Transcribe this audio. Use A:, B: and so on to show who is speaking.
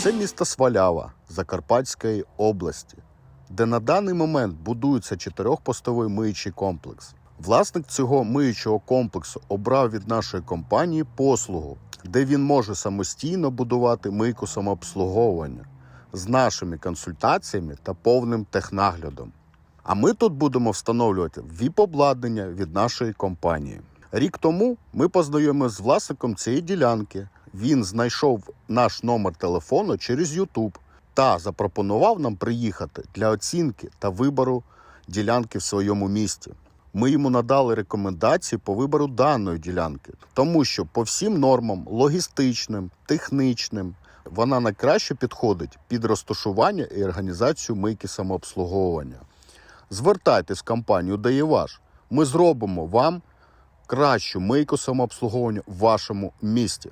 A: Це місто Свалява Закарпатської області, де на даний момент будується чотирьохпостовий миючий комплекс. Власник цього миючого комплексу обрав від нашої компанії послугу, де він може самостійно будувати мийку самообслуговування з нашими консультаціями та повним технаглядом. А ми тут будемо встановлювати ВІП-обладнання від нашої компанії. Рік тому ми познайомилися з власником цієї ділянки. Він знайшов наш номер телефону через YouTube та запропонував нам приїхати для оцінки та вибору ділянки в своєму місті. Ми йому надали рекомендації по вибору даної ділянки, тому що по всім нормам логістичним, технічним вона найкраще підходить під розташування і організацію мийки самообслуговування. Звертайтесь в компанію «Даєваш». Ми зробимо вам кращу мийку самообслуговування в вашому місті.